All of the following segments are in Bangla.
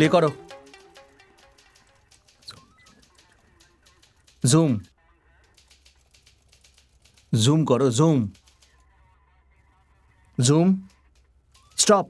প্লে করো। জুম জুম করো জুম জুম স্টপ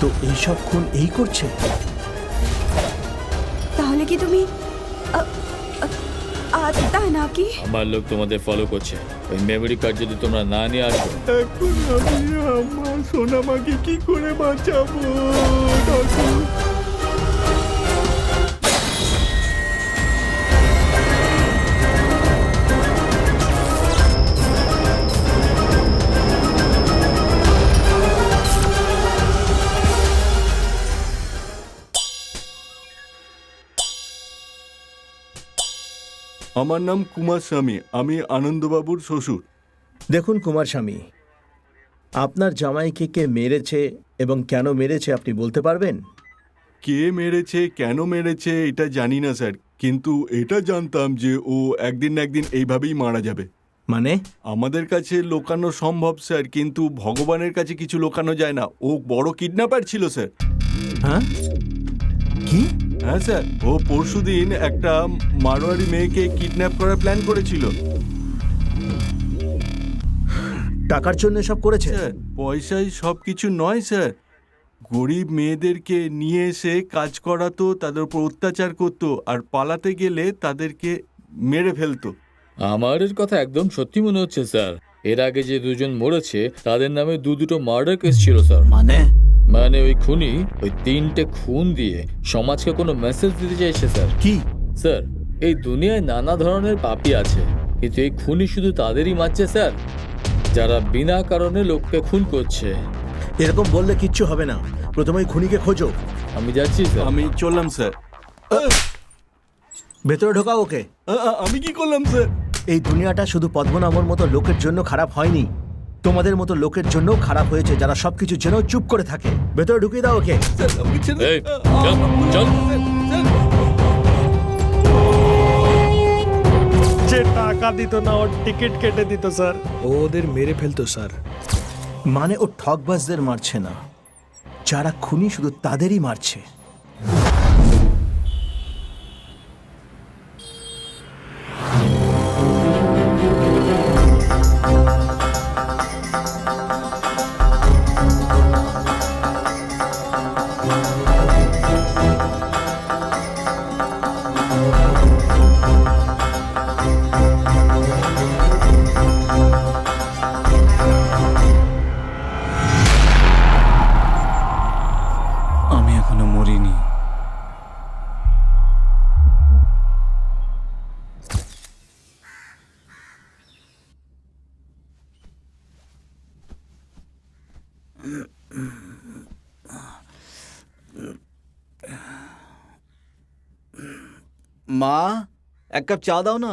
তো এইসব খুন এই করছে? তাহলে কি তুমি আ- আত্মা নাকি? আমার লোক তোমাদের ফলো করছে। ওই মেমোরি কার্ড যদি তোমরা না নিয়ে আসো। এখন আমি আমার সোনামাকে কি করে বাঁচাবো? আমার নাম কুমার স্বামী আমি আনন্দবাবুর শ্বশুর। দেখুন কুমার স্বামী আপনার জামাইকে কে মেরেছে এবং কেন মেরেছে আপনি বলতে পারবেন? কে মেরেছে কেন মেরেছে এটা জানি না স্যার কিন্তু এটা জানতাম যে ও একদিন না একদিন এইভাবেই মারা যাবে। মানে? আমাদের কাছে লোকানো সম্ভব স্যার কিন্তু ভগবানের কাছে কিছু লোকানো যায় না। ও বড় কিডন্যাপার ছিল স্যার। হ্যাঁ? কি? হ্যাঁ স্যার ও পরশুদিন একটা মারোয়ারি মেয়েকে কিডন্যাপ করার প্ল্যান করেছিল। টাকার জন্য সব করেছে? স্যার পয়সাই সব কিছু নয় স্যার। গরিব মেয়েদেরকে নিয়ে এসে কাজ করাতো তাদের উপর অত্যাচার করতো আর পালাতে গেলে তাদেরকে মেরে ফেলতো। আমার এর কথা একদম সত্যি মনে হচ্ছে স্যার। এর আগে যে দুজন মরেছে তাদের নামে দু দুটো মার্ডার কেস ছিল স্যার। মানে? মানে ওই খুনি ওই তিনটে খুন দিয়ে সমাজকে কোনো মেসেজ দিতে চাইছে স্যার কি? স্যার এই দুনিয়ায় নানা ধরনের পাপি আছে কিন্তু এই খুনি শুধু তাদেরই মারছে স্যার যারা বিনা কারণে লোককে খুন করছে। এরকম বললে কিচ্ছু হবে না। প্রথমে ওই খুনিকে খোঁজো। আমি যাচ্ছি স্যার আমি চললাম স্যার ভেতরে ঢোকাও ওকে। আমি কি করলাম স্যার এই দুনিয়াটা শুধু পদ্মনাভর মতো লোকের জন্য খারাপ হয়নি। তোমাদের মতো লোকের জন্য খারাপ হয়েছে যারা সবকিছু জেনেও চুপ করে থাকে। ভেতরে ঢুকিয়ে দাও ওকে। স্যার আমাকে ছেড়ে এই, চল, চল। যে টাকা দিত না ওর টিকিট কেটে দিত স্যার। ও ওদের মেরে ফেলতো স্যার। মানে ও ঠকবাজদের মারছে না। যারা খুনি শুধু তাদেরই মারছে। মা এক কাপ চা দাও না।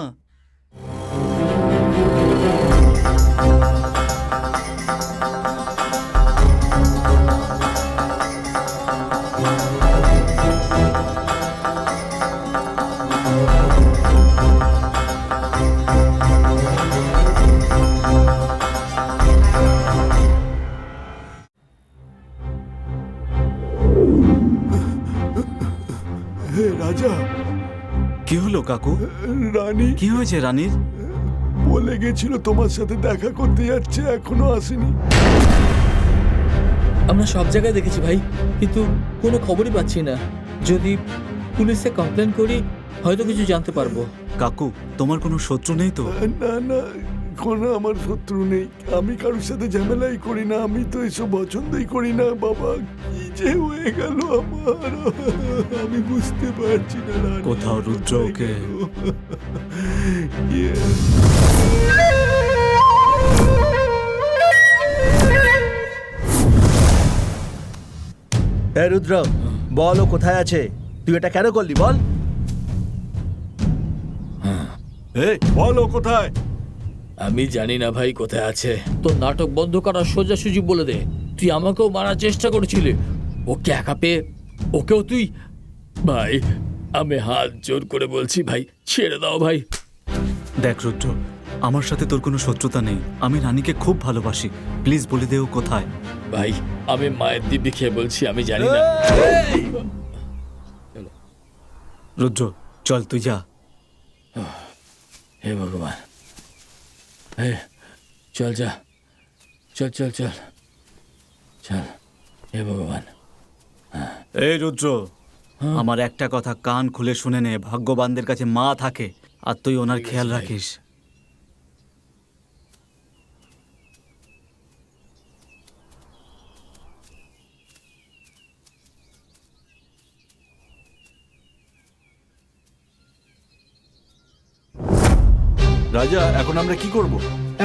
হে রাজা। কি হলো কাকু? রানী। কি হয়েছে রানীর? বলে গেছিল তোমার সাথে দেখা করতে যাচ্ছে এখনও আসেনি। আমরা সব জায়গায় দেখেছি ভাই কিন্তু কোনো খবরই পাচ্ছি না। যদি পুলিশে কমপ্লেন করি হয়তো কিছু জানতে পারব। কাকু তোমার কোনো শত্রু নেই তো? না না কোনো আমার শত্রু নেই। আমি কারোর সাথে ঝামেলাই করি না আমি তো এসব পছন্দই করি না বাবা। কি যে হয়ে গেল আমার? আমি বুঝতে পারছি না রানী, কোথাও রুদ্র ওকে-? এ রুদ্র বল ও কোথায় আছে? তুই এটা কেন করলি বল? এই বলো কোথায়? আমি জানি না ভাই কোথায় আছে। তোর নাটক বন্ধ করার সোজাসুজি বলে দে। তুই আমাকেও মারার চেষ্টা করেছিলি। ওকে একা পেয়ে ওকেও তুই। ভাই আমি হাত জোর করে বলছি ভাই ছেড়ে দাও ভাই। দেখ রুদ্র আমার সাথে তোর কোনো শত্রুতা নেই। আমি রানীকে খুব ভালোবাসি। প্লিজ বলে দে ও কোথায়। ভাই আমি মায়ের দিব্যি খেয়ে বলছি আমি জানি না। রুদ্র চল তুই যা। হে ভগবান। হে চল যা। চল চল চল। চল হে ভগবান। এই রুদ্র আমার একটা কথা কান খুলে শুনে নে ভাগ্যবানদের কাছে মা থাকে আর তুই ওনার খেয়াল রাখিস। রাজা এখন আমরা কি করব?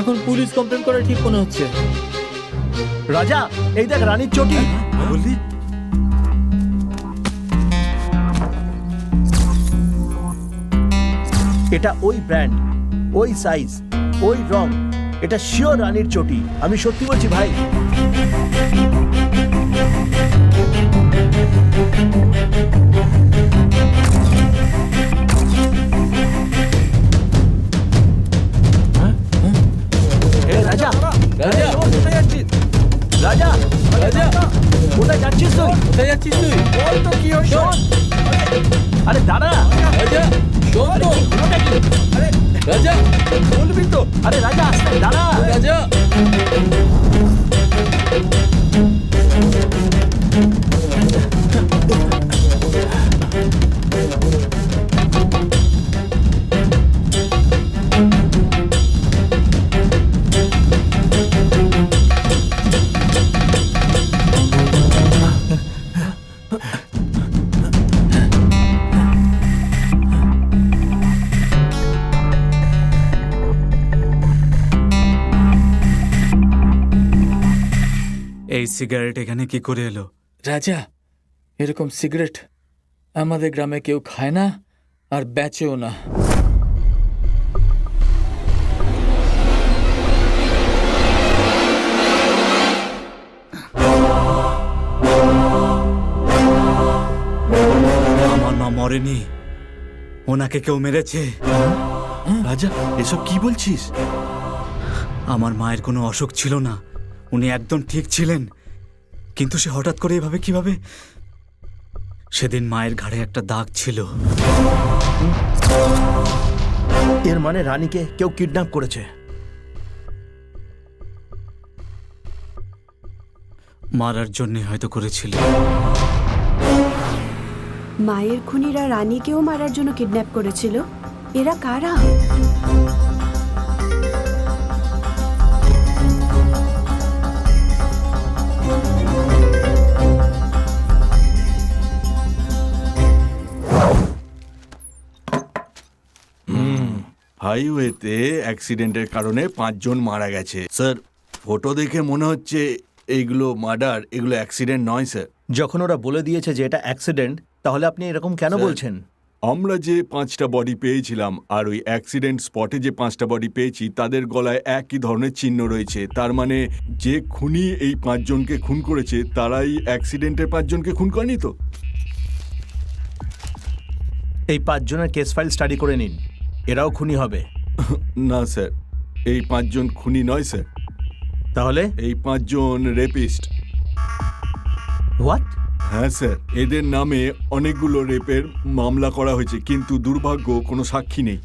এখন পুলিশ কমপ্লেন করা ঠিক মনে হচ্ছে। রাজা এই দেখ রানীর চটি। বললি এটা ওই ব্র্যান্ড ওই সাইজ ওই রং এটা শিওর রানীর চটি। আমি সত্যি বলছি ভাই শোন তো ওটা কি? রাজা বলবি এই সিগারেট এখানে কি করে এলো? রাজা এরকম সিগারেট আমাদের গ্রামে কেউ খায় না আর বেচেও না। আমার মা মরেনি। ওনাকে কেউ মেরেছে? রাজা এসব কি বলছিস? আমার মায়ের কোনো অসুখ ছিল না। উনি একদম ঠিক ছিলেন। কিন্তু সে হঠাৎ করে এভাবে কীভাবে? সেদিন মায়ের ঘাড়ে একটা দাগ ছিল। এর মানে রানীকে কেউ কিডন্যাপ করেছে। মারার জন্যে হয়তো করেছিল। মায়ের খুনিরা রানীকেও মারার জন্য কিডন্যাপ করেছিল? এরা কারা? হাইওয়েতে অ্যাক্সিডেন্টের কারণে পাঁচজন মারা গেছে। স্যার ফটো দেখে মনে হচ্ছে এইগুলো মার্ডার এগুলো অ্যাক্সিডেন্ট নয় স্যার যখন ওরা বলে দিয়েছে যে এটা অ্যাক্সিডেন্ট তাহলে আপনি এরকম কেন বলছেন? আমরা যে পাঁচটা বডি পেয়েছিলাম আর ওই অ্যাক্সিডেন্ট স্পটে যে পাঁচটা বডি পেয়েছি তাদের গলায় একই ধরনের চিহ্ন রয়েছে। তার মানে যে খুনি এই পাঁচজনকে খুন করেছে তারাই অ্যাক্সিডেন্টের পাঁচজনকে খুন করেনি তো? এই পাঁচজনের কেস ফাইল স্টাডি করে নিন। এরাও খুনি হবে। না স্যার। এই পাঁচজন খুনি নয় স্যার। তাহলে? এই পাঁচজন রেপিস্ট। হোয়াট হ্যাঁ স্যার। এদের নামে অনেকগুলো রেপের মামলা করা হয়েছে কিন্তু দুর্ভাগ্য কোনো সাক্ষী নেই।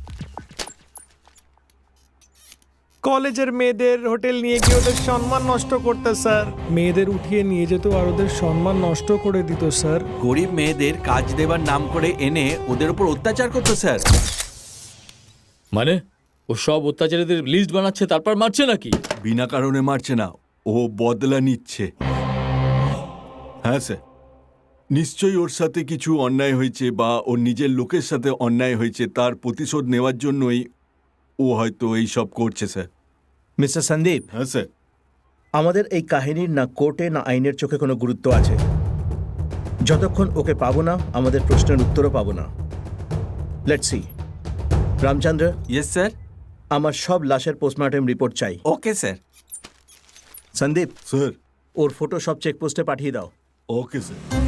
কলেজের মেয়েদের হোটেল নিয়ে গিয়ে ওদের সম্মান নষ্ট করতে স্যার। মেয়েদের উঠিয়ে নিয়ে যেত আর ওদের সম্মান নষ্ট করে দিত স্যার। গরিব মেয়েদের কাজ দেবার নাম করে এনে ওদের উপর অত্যাচার করতো স্যার। মানে? ও সব অত্যাচারীদের লিস্ট বানাচ্ছে তারপর মারছে নাকি? বিনা কারণে মারছে না ও বদলা নিচ্ছে। হ্যাঁ স্যার নিশ্চয়ই ওর সাথে কিছু অন্যায় হয়েছে বা ওর নিজের লোকের সাথে অন্যায় হয়েছে তার প্রতিশোধ নেওয়ার জন্যই ও হয়তো এই সব করছে স্যার মিস্টার সন্দীপ? হ্যাঁ স্যার আমাদের এই কাহিনীর না কোর্টে না আইনের চোখে কোনো গুরুত্ব আছে। যতক্ষণ ওকে পাবো না আমাদের প্রশ্নের উত্তরও পাবো না। Let's see Ramchandra? Yes sir আমার সব লাশের পোস্টমর্টম রিপোর্ট চাই। ওকে স্যার সন্দীপ স্যার ওর ফটো সব চেকপোস্টে পাঠিয়ে দাও। Okay sir